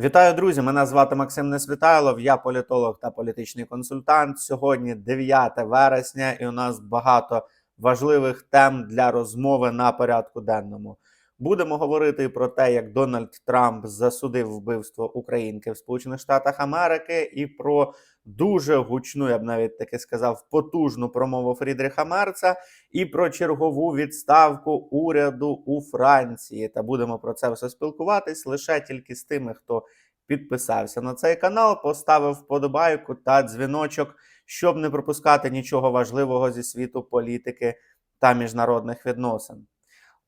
Вітаю, друзі! Мене звати Максим Несвітайлов, я політолог та політичний консультант. Сьогодні 9 вересня, і у нас багато важливих тем для розмови на порядку денному. Будемо говорити про те, як Дональд Трамп засудив вбивство українки в Сполучених Штатах Америки, і про дуже гучну, я б навіть таки сказав, потужну промову Фрідріха Мерца, і про чергову відставку уряду у Франції. Та будемо про це все спілкуватись лише тільки з тими, хто підписався на цей канал, поставив вподобайку та дзвіночок, щоб не пропускати нічого важливого зі світу політики та міжнародних відносин.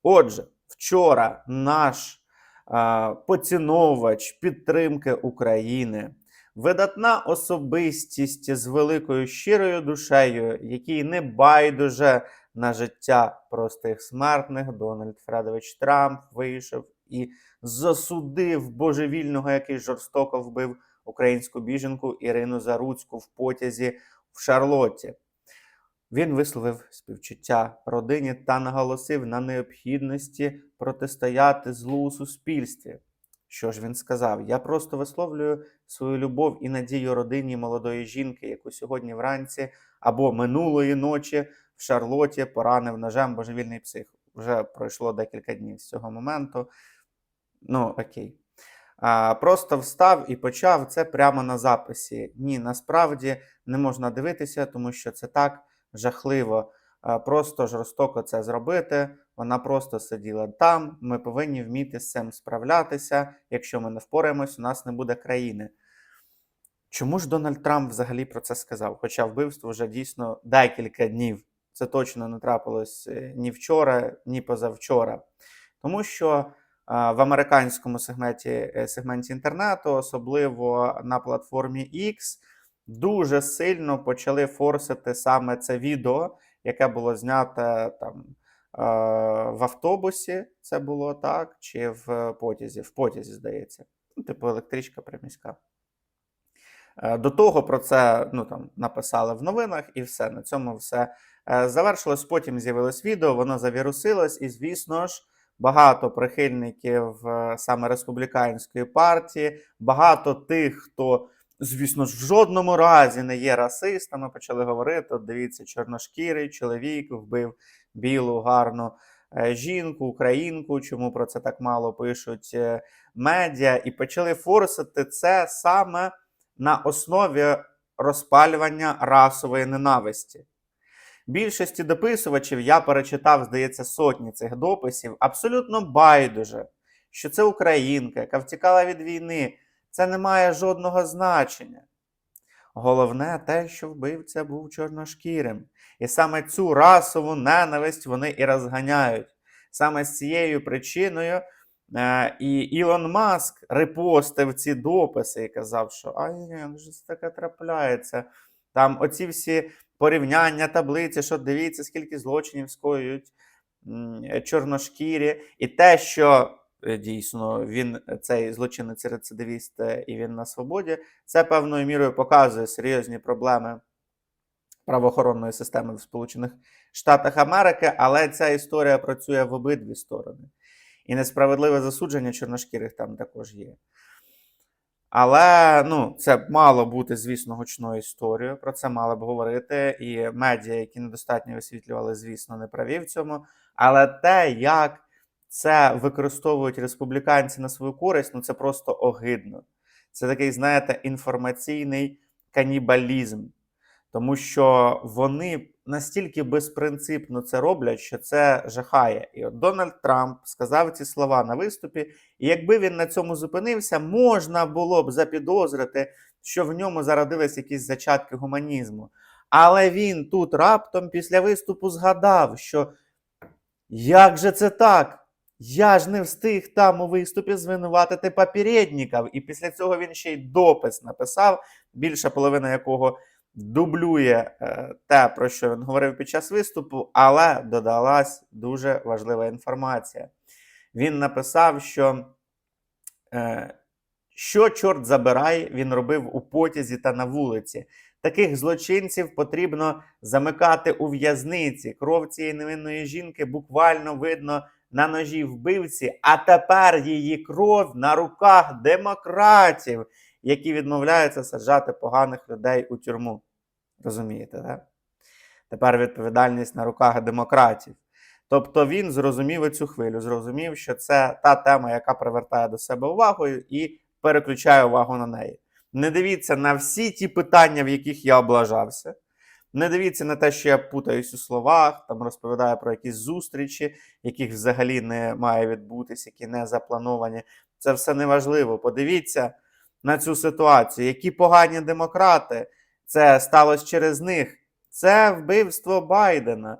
Отже, вчора наш а, поціновувач підтримки України, видатна особистість з великою щирою душею, який не байдуже на життя простих смертних, Дональд Фредович Трамп вийшов і засудив божевільного, який жорстоко вбив українську біженку Ірину Заруцьку в потязі в Шарлотті. Він висловив співчуття родині та наголосив на необхідності протистояти злу у суспільстві. Що ж він сказав? Я просто висловлюю свою любов і надію родині молодої жінки, яку сьогодні вранці або минулої ночі в Шарлоті поранив ножем божевільний псих. Вже пройшло декілька днів з цього моменту. Ну, окей. А, Просто встав і почав це прямо на записі. Ні, насправді не можна дивитися, тому що це так жахливо. А, Просто жорстоко це зробити. Вона просто сиділа там. Ми повинні вміти з цим справлятися. Якщо ми не впораємось, у нас не буде країни. Чому ж Дональд Трамп взагалі про це сказав? Хоча вбивство вже дійсно декілька днів. Це точно не трапилось е, ні вчора, ні позавчора. Тому що в американському сегменті, е, сегменті інтернету, особливо на платформі X, дуже сильно почали форсити саме це відео, яке було знято там е, в автобусі. Це було так, чи в потязі. В потязі, здається. Ну, типу електричка приміська. Е, До того про це ну, там, написали в новинах, і все. На цьому все е, завершилось. Потім з'явилось відео, воно завірусилось, і, звісно ж, багато прихильників саме республіканської партії, багато тих, хто, звісно ж, в жодному разі не є расистами, почали говорити: от дивіться, чорношкірий чоловік вбив білу гарну е, жінку, українку. Чому про це так мало пишуть е, медіа? І почали форсити це саме на основі розпалювання расової ненависті. Більшості дописувачів я перечитав, здається, сотні цих дописів. Абсолютно байдуже, що це українка, яка втікала від війни. Це не має жодного значення. Головне те, що вбивця був чорношкірим. І саме цю расову ненависть вони і розганяють. Саме з цією причиною е, і Ілон Маск репостив ці дописи і казав, що ай, як же це таке трапляється. Там оці всі порівняння таблиці, що дивіться, скільки злочинів скоюють чорношкірі, і те, що дійсно він е, цей злочинець рецидивіст е, і він на свободі, це певною мірою показує серйозні проблеми правоохоронної системи в Сполучених Штатах Америки, але ця історія працює в обидві сторони. І несправедливе засудження чорношкірих там також є. Але ну, це мало бути, звісно, гучною історією. Про це мали б говорити. І медіа, які недостатньо висвітлювали, звісно, не праві в цьому. Але те, як це використовують республіканці на свою користь, ну це просто огидно. Це такий, знаєте, інформаційний канібалізм. Тому що вони настільки безпринципно це роблять, що це жахає. І от Дональд Трамп сказав ці слова на виступі, і якби він на цьому зупинився, можна було б запідозрити, що в ньому зародились якісь зачатки гуманізму. Але він тут раптом після виступу згадав, що як же це так? Я ж не встиг там у виступі звинуватити попередників. І після цього він ще й допис написав, більша половина якого дублює е, те, про що він говорив під час виступу, але додалась дуже важлива інформація. Він написав, що е, що, чорт забирай, він робив у потязі та на вулиці. Таких злочинців потрібно замикати у в'язниці. Кров цієї невинної жінки буквально видно на ножі вбивці, а тепер її кров на руках демократів, які відмовляються саджати поганих людей у тюрму. Розумієте, так? Тепер відповідальність на руках демократів. Тобто він зрозумів цю хвилю, зрозумів, що це та тема, яка привертає до себе увагу і переключає увагу на неї. Не дивіться на всі ті питання, в яких я облажався. Не дивіться на те, що я путаюсь у словах, там розповідаю про якісь зустрічі, яких взагалі не має відбутись, які не заплановані. Це все неважливо. Подивіться на цю ситуацію. Які погані демократи. Це сталося через них. Це вбивство Байдена.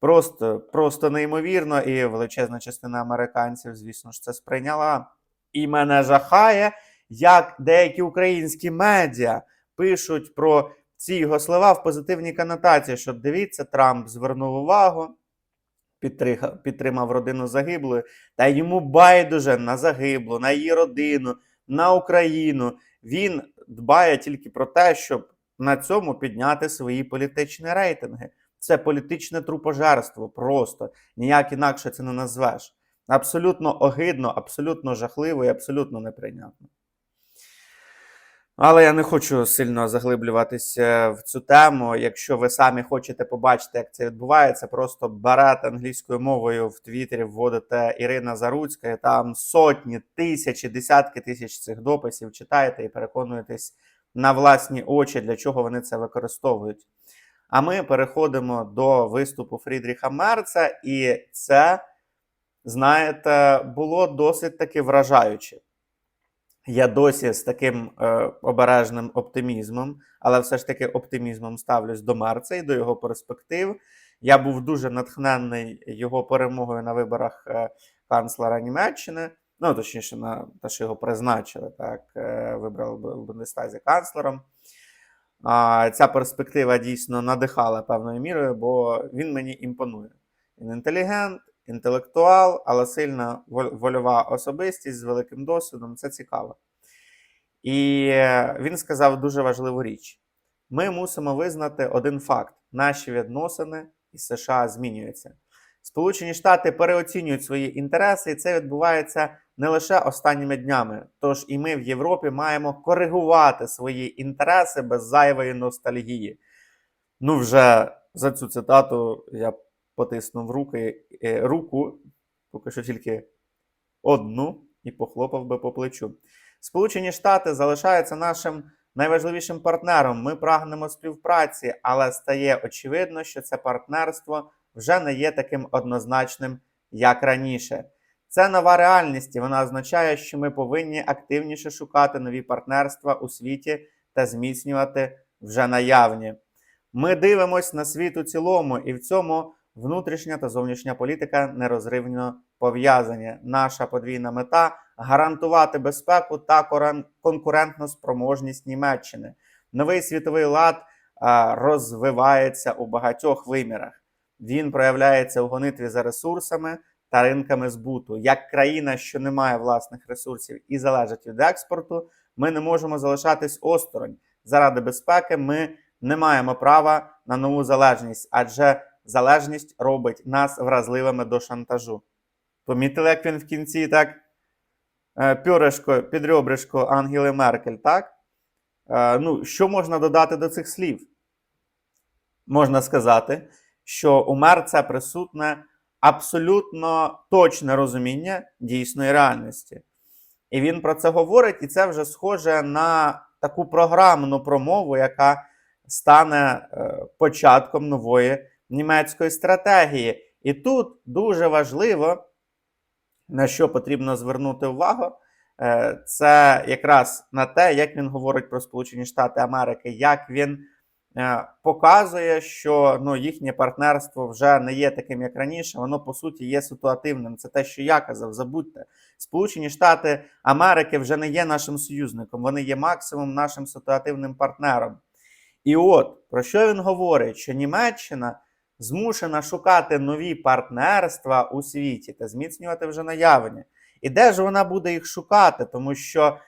Просто, просто неймовірно, і величезна частина американців, звісно ж, це сприйняла. І мене жахає, як деякі українські медіа пишуть про ці його слова в позитивній конотації, що дивіться, Трамп звернув увагу, підтриха- підтримав родину загиблої, та йому байдуже на загиблу, на її родину, на Україну. Він дбає тільки про те, щоб на цьому підняти свої політичні рейтинги. Це політичне трупожерство, просто ніяк інакше це не назвеш. Абсолютно огидно, абсолютно жахливо і абсолютно неприйнятно. Але я не хочу сильно заглиблюватися в цю тему. Якщо ви самі хочете побачити, як це відбувається, просто берете англійською мовою в Твіттері, вводите Ірина Заруцька, і там сотні, тисячі, десятки тисяч цих дописів читаєте і переконуєтесь на власні очі, для чого вони це використовують. А ми переходимо до виступу Фрідріха Мерца, і це, знаєте, було досить таки вражаюче. Я досі з таким е, обережним оптимізмом, але все ж таки оптимізмом ставлюсь до Мерца і до його перспектив. Я був дуже натхнений його перемогою на виборах е, канцлера Німеччини. Ну, точніше, на те, що його призначили, так, е, вибрали в Бундестазі канцлером. А, ця перспектива дійсно надихала певною мірою, бо він мені імпонує. Він інтелігент, інтелектуал, але сильна вольова особистість з великим досвідом. Це цікаво. І він сказав дуже важливу річ: ми мусимо визнати один факт: наші відносини із США змінюються. Сполучені Штати переоцінюють свої інтереси, і це відбувається не лише останніми днями. Тож і ми в Європі маємо коригувати свої інтереси без зайвої ностальгії. Ну, вже за цю цитату я потиснув руки, е, руку, поки що тільки одну, і похлопав би по плечу. Сполучені Штати залишаються нашим найважливішим партнером. Ми прагнемо співпраці, але стає очевидно, що це партнерство вже не є таким однозначним, як раніше. Це нова реальність, і вона означає, що ми повинні активніше шукати нові партнерства у світі та зміцнювати вже наявні. Ми дивимось на світ у цілому, і в цьому внутрішня та зовнішня політика нерозривно пов'язані. Наша подвійна мета гарантувати безпеку та конкурентну спроможність Німеччини. Новий світовий лад розвивається у багатьох вимірах. Він проявляється у гонитві за ресурсами та ринками збуту. Як країна, що не має власних ресурсів і залежить від експорту, ми не можемо залишатись осторонь. Заради безпеки ми не маємо права на нову залежність, адже залежність робить нас вразливими до шантажу. Помітили, як він в кінці так е, пюрешко, під ребришко Ангели Меркель, так? Е, Ну, що можна додати до цих слів? Можна сказати, що у Мерца присутне абсолютно точне розуміння дійсної реальності. І він про це говорить, і це вже схоже на таку програмну промову, яка стане е, початком нової німецької стратегії. І тут дуже важливо, на що потрібно звернути увагу, е, це якраз на те, як він говорить про Сполучені Штати Америки, як він е, показує, що ну, їхнє партнерство вже не є таким, як раніше, воно по суті є ситуативним. Це те, що я казав, забудьте. Сполучені Штати Америки вже не є нашим союзником, вони є максимум нашим ситуативним партнером. І от про що він говорить? Що Німеччина змушена шукати нові партнерства у світі та зміцнювати вже наявні. І де ж вона буде їх шукати? Тому що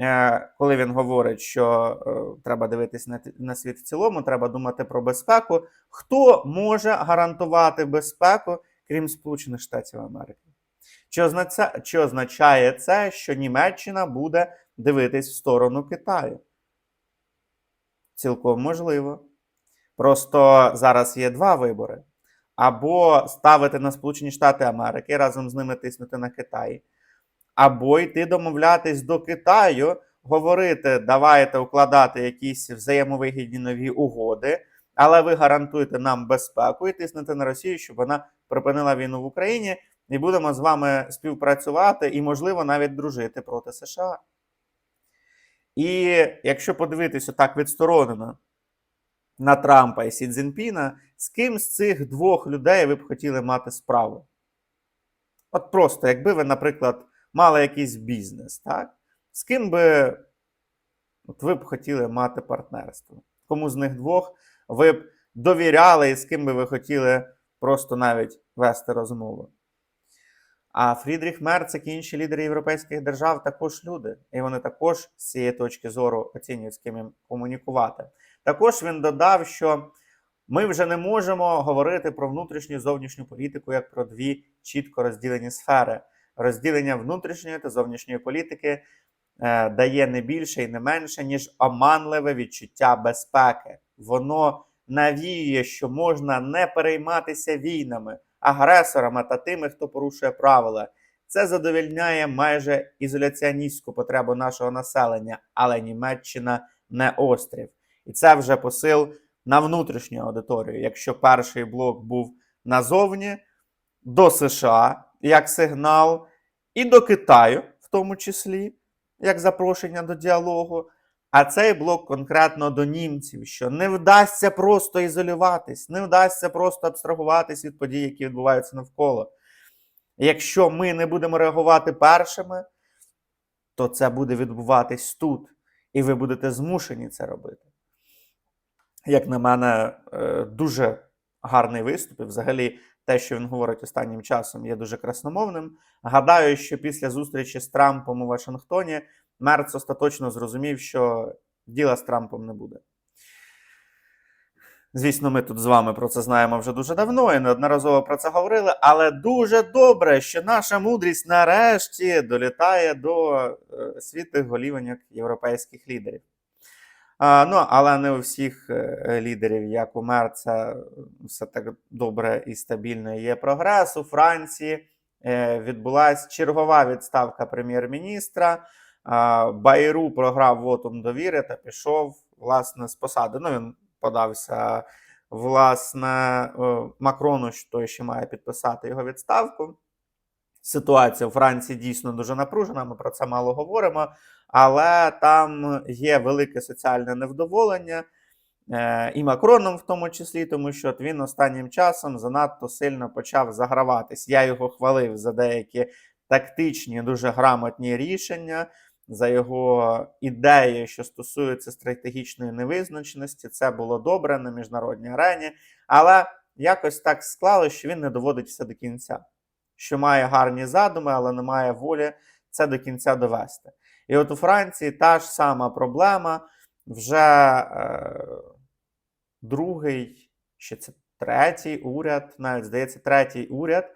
е, коли він говорить, що е, треба дивитись на, на світ в цілому, треба думати про безпеку. Хто може гарантувати безпеку, крім Сполучених Штатів Америки? Чи означає, чи означає це, що Німеччина буде дивитись в сторону Китаю? Цілком можливо. Просто зараз є два вибори: або ставити на Сполучені Штати Америки, разом з ними тиснути на Китай, або йти домовлятись до Китаю, говорити, давайте укладати якісь взаємовигідні нові угоди, але ви гарантуєте нам безпеку і тиснете на Росію, щоб вона припинила війну в Україні, і будемо з вами співпрацювати і, можливо, навіть дружити проти США. І якщо подивитися так відсторонено на Трампа і Сі Цзіньпіна, з ким з цих двох людей ви б хотіли мати справу? От просто, якби ви, наприклад, мали якийсь бізнес, так? З ким би от ви б хотіли мати партнерство? Кому з них двох ви б довіряли і з ким би ви хотіли просто навіть вести розмову? А Фрідріх Мерц, як і інші лідери європейських держав, також люди. І вони також з цієї точки зору оцінюють, з ким їм комунікувати. Також він додав, що ми вже не можемо говорити про внутрішню і зовнішню політику як про дві чітко розділені сфери. Розділення внутрішньої та зовнішньої політики е, дає не більше і не менше, ніж оманливе відчуття безпеки. Воно навіює, що можна не перейматися війнами, агресорами та тими, хто порушує правила. Це задовільняє майже ізоляціоністську потребу нашого населення, але Німеччина не острів. І це вже посил на внутрішню аудиторію. Якщо перший блок був назовні, до США як сигнал, і до Китаю, в тому числі, як запрошення до діалогу. А цей блок конкретно до німців, що не вдасться просто ізолюватись, не вдасться просто абстрагуватись від подій, які відбуваються навколо. Якщо ми не будемо реагувати першими, то це буде відбуватись тут, і ви будете змушені це робити. Як на мене, е, дуже гарний виступ, і взагалі те, що він говорить останнім часом, є дуже красномовним. Гадаю, що після зустрічі з Трампом у Вашингтоні Мерц остаточно зрозумів, що діла з Трампом не буде. Звісно, ми тут з вами про це знаємо вже дуже давно і неодноразово про це говорили, але дуже добре, що наша мудрість нарешті долітає до е, світлих європейських лідерів. А, ну, але не у всіх е, лідерів, як у Мерца, все так добре і стабільно є прогрес. У Франції е, відбулася чергова відставка прем'єр-міністра. Байру програв вотум довіри та пішов власне з посади. Ну, він подався власне е, Макрону, що той ще має підписати його відставку. Ситуація у Франції дійсно дуже напружена, ми про це мало говоримо, але там є велике соціальне невдоволення е, і Макроном, в тому числі, тому що от він останнім часом занадто сильно почав заграватись. Я його хвалив за деякі тактичні, дуже грамотні рішення, за його ідеї, що стосуються стратегічної невизначеності. Це було добре на міжнародній арені, але якось так склалося, що він не доводить все до кінця що має гарні задуми, але не має волі це до кінця довести. І от у Франції та ж сама проблема. Вже е, другий, ще це третій уряд, навіть здається, третій уряд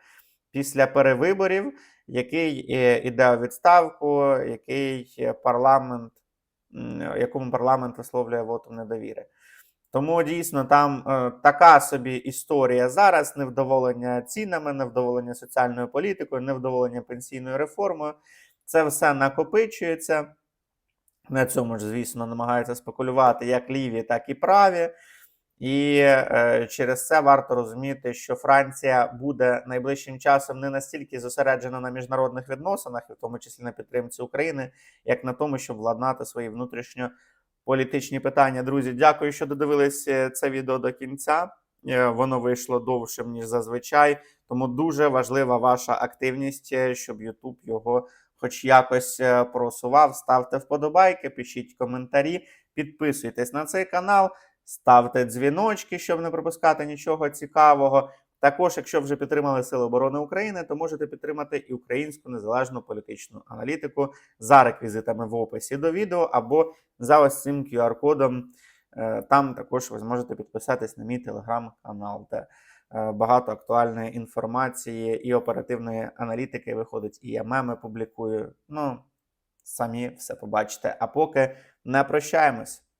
після перевиборів, який е, іде у відставку, який парламент, якому парламент висловлює вотум недовіри. Тому дійсно там е, така собі історія зараз: невдоволення цінами, невдоволення соціальною політикою, невдоволення пенсійною реформою. Це все накопичується. На цьому ж, звісно, намагаються спекулювати як ліві, так і праві. І е, через це варто розуміти, що Франція буде найближчим часом не настільки зосереджена на міжнародних відносинах, і в тому числі на підтримці України, як на тому, щоб владнати свої внутрішньо політичні питання. Друзі, дякую, що додивились е, це відео до кінця. Е, Воно вийшло довшим, ніж зазвичай. Тому дуже важлива ваша активність, е, щоб YouTube його хоч якось просував. Ставте вподобайки, пишіть коментарі, підписуйтесь на цей канал, ставте дзвіночки, щоб не пропускати нічого цікавого. Також, якщо вже підтримали Сили оборони України, то можете підтримати і українську незалежну політичну аналітику за реквізитами в описі до відео або за ось цим QR-кодом. Там також ви зможете підписатись на мій телеграм-канал, де Е, Багато актуальної інформації і оперативної аналітики виходить, і я меми публікую. Ну, самі все побачите. А поки не прощаємось.